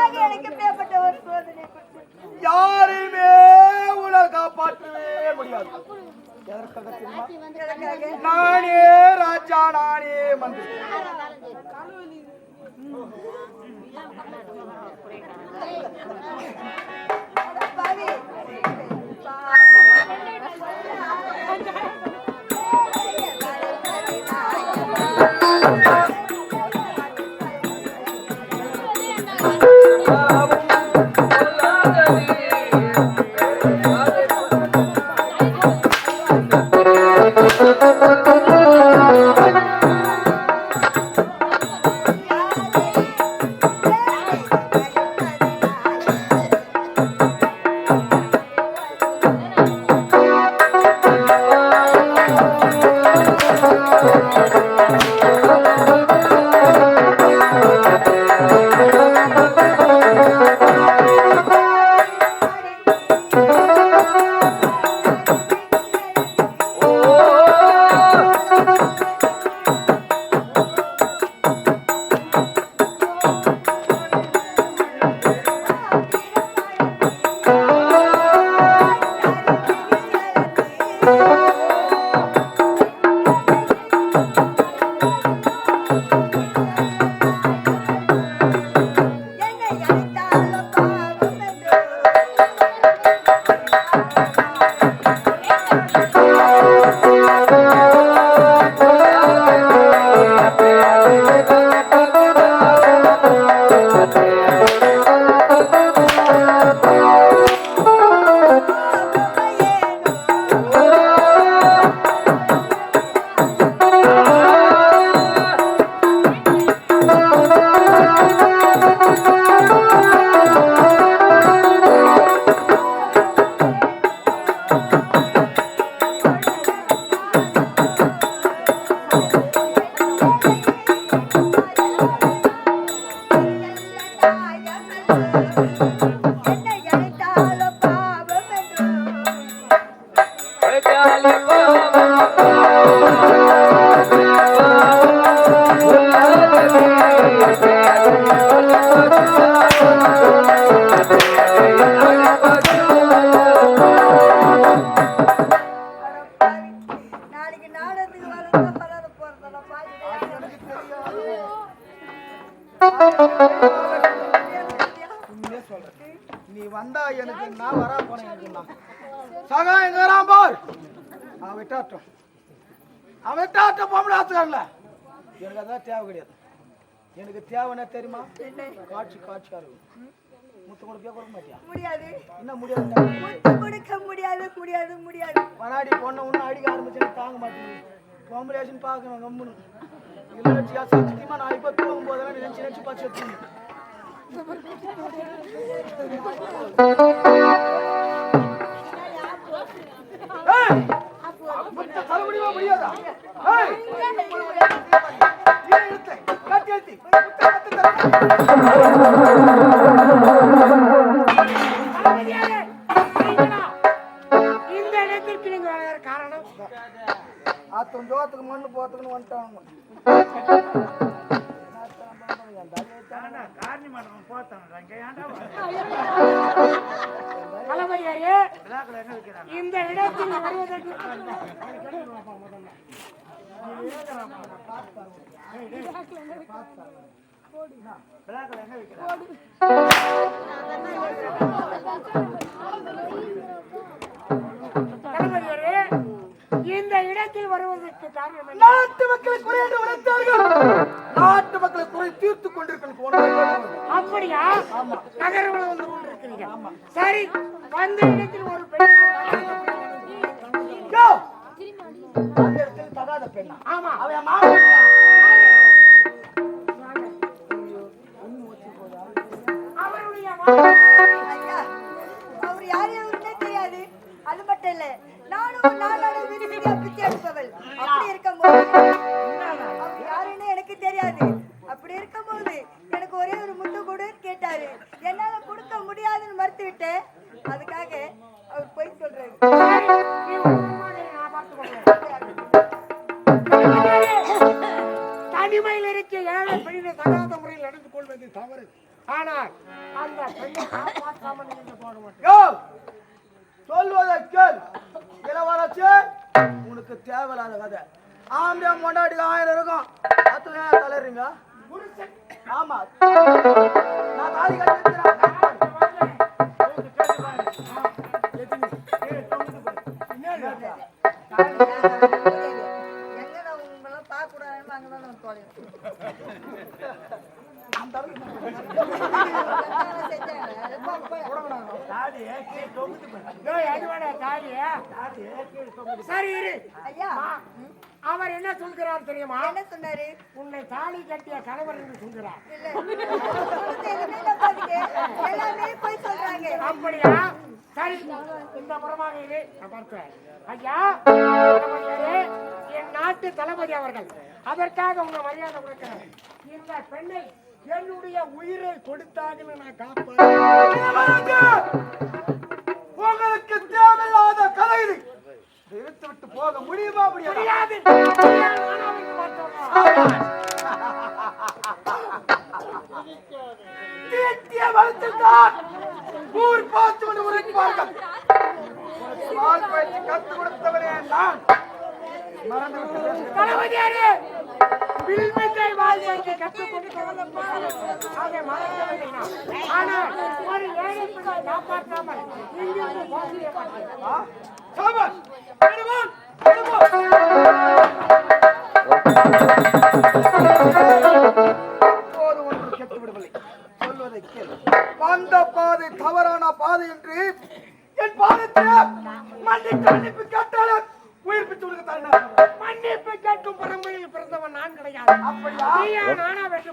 ஒரு சோதனை. யாரையுமே உன்னால் காப்பாற்றவே முடியாது நானே ராஜா நானே மந்திரி அட பாவி. அதான் தேவை கிடையாது. எனக்கு தேவைன்னா தெரியுமா? காட்சி காட்சிக்காரர். முத்து கொடுக்க கொடுக்க மாட்டியா? முடியாது. என்ன முடியாது? முத்து கொடுக்க முடியாது முடியாது முடியாது. மனாடி பொண்ணை ஒன்றும் அடிக்க ஆரம்பிச்சு தாங்க மாட்டேங்குது. காம்பினேஷன் பார்க்கணும் கம்முன்னு. இல்லை சத்தியமா நான் இப்போ தூங்கும் போதெல்லாம் நினைச்சு நினைச்சு பார்த்து முடியுமா முடியாதா? ஏய்! இரு, இழுத்து. கட்டி எழுத்தி. இந்த இடத்தில் வருவதற்கு காரணம் நாட்டு மக்களை குறை என்று உழைத்தார்கள் நாட்டு மக்களை குறை தீர்த்து கொண்டிருக்கிறது அப்படியா? நகரம் வந்து கொண்டிருக்கிறீங்க சரி வந்த இடத்தில் ஒரு பெண் பெண்ணா ஆமா. அவன் அவர் யார் எவருன்னே தெரியாது. அது மட்டும் இல்ல நானும் நாளோட விதியா பிச்சை எடுப்பவள். அப்படி இருக்கும்போது அவர் யாருன்னு எனக்கு தெரியாது. அப்படி இருக்கும்போது எனக்கு ஒரே ஒரு முத்து கொடுன்னு கேட்டாரு. என்னால கொடுக்க முடியாதுன்னு மறுத்து விட்டேன் அதுக்காக அவர் போய் சொல்றாரு. தனிமையில் இருக்க ஏழை பெண்ணை தகாத முறையில் நடந்து கொள்வது தவறு. ஆனால் அந்த பெண்ணை காப்பாற்றாமல் நீங்க போக மாட்டேன். சொல்வதை கேள். இளவரசி உனக்கு தேவையில்லாத கதை. ஆம்பியா மொண்டாடி ஆயிரம் இருக்கும். பத்து நேரம் தலைறீங்க ஆமா. நான் தாலி கட்டி என்ன சொல்கிறார் தெரியுமா? என்ன சொன்னாரு? உன்னை தாலி கட்டிய கணவர் என்று சொல்கிறார். எல்லாமே போய் சொல்றாங்க. அப்படியா? சரி. இந்த புறமாக ஐயா என் நாட்டு தளபதி அவர்கள் அதற்காக உங்க மரியாதை கொடுக்கிறேன். இந்த பெண்ணை என்னுடைய உயிரை கொடுத்தாங்கன்னு நான் காப்பேன் உங்களுக்கு தேவையில்லாத கதை இழுத்து விட்டு போக முடியுமா முடியாது. காப்பாற்றாமல் இங்கிருந்து ஒன்று கெட்டு விடவில்லை. சொல்வதை கேள். வந்த பாதை தவறான பாதை என்று என் பாதத்தில் மன்னித்து மன்னிப்பு கேட்டாலும் உயிர்ப்பித்து தருணம். மன்னிப்பு கேட்கும் பரம்பரையில் பிறந்தவன் நான் கிடையாது அப்படியா? நானா வெற்றி